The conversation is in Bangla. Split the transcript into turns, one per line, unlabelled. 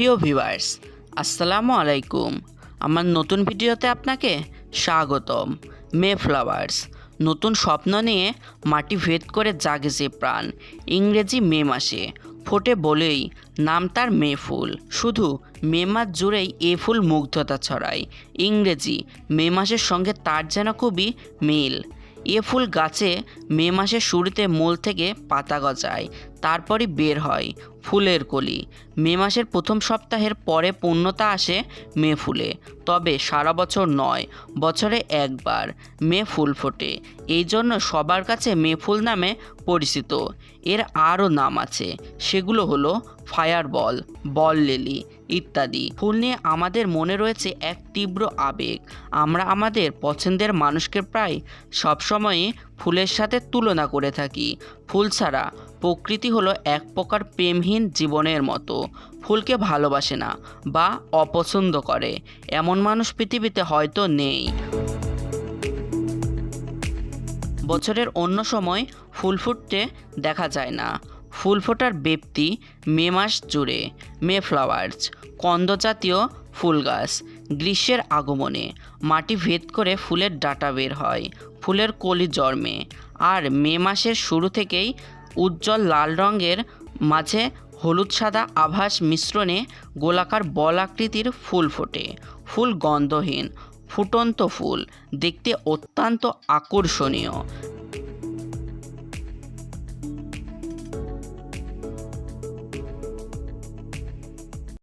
প্রিয় ভিউয়ার্স, আসসালামু আলাইকুম। আমার নতুন ভিডিওতে আপনাকে স্বাগতম। মে ফ্লাওয়ার্স, নতুন স্বপ্ন নিয়ে মাটি ভেদ করে জাগে যে প্রাণ, ইংরেজি মে মাসে। ফোটে বলেই নাম তার মে ফুল। শুধু মে মাস জুড়েই এ ফুল মুগ্ধতা ছড়ায়। ইংরেজি মে মাসের সঙ্গে তার যেন খুবই মিল। এ ফুল গাছে মে মাসের শুরুতে মূল থেকে পাতা গজায়, তারপরই বের হয় ফুলের কলি। মে মাসের প্রথম সপ্তাহের পরে পূর্ণতা আসে মে ফুলে, তবে সারা বছর নয়, বছরে একবার মে ফুল ফোটে। এই জন্য সবার কাছে মে ফুল নামে পরিচিত। এর আরও নাম আছে, সেগুলো হলো ফায়ার বল বল লিলি। ইত্যাদি। ফুল নিয়ে আমাদের মনে রয়েছে এক তীব্র আবেগ। আমরা আমাদের পছন্দের মানুষকে প্রায় সবসময়ই ফুলের সাথে তুলনা করে থাকি। ফুল ছাড়া প্রকৃতি হলো এক প্রকার প্রেমহীন জীবনের মতো। ফুলকে ভালোবাসে না বা অপছন্দ করে। এমন মানুষ পৃথিবীতে হয়তো নেই। বছরের অন্য সময় ফুল ফুটতে দেখা যায় না। ফুল ফোটার ব্যক্তি মে মাস জুড়ে, মে ফ্লাওয়ার্স, কন্দ জাতীয় ফুল গাছ, গ্রীষ্মের আগমনে। মাটি ভেদ করে ফুলের ডাটা বের হয়, ফুলের কলি জন্মে। আর মে মাসের শুরু থেকেই উজ্জ্বল লাল রঙের মাঝে হলুদ সাদা আভাস মিশ্রণে গোলাকার বল আকৃতির ফুল ফোটে। ফুল গন্ধহীন, ফুটন্ত ফুল, দেখতে অত্যন্ত আকর্ষণীয়।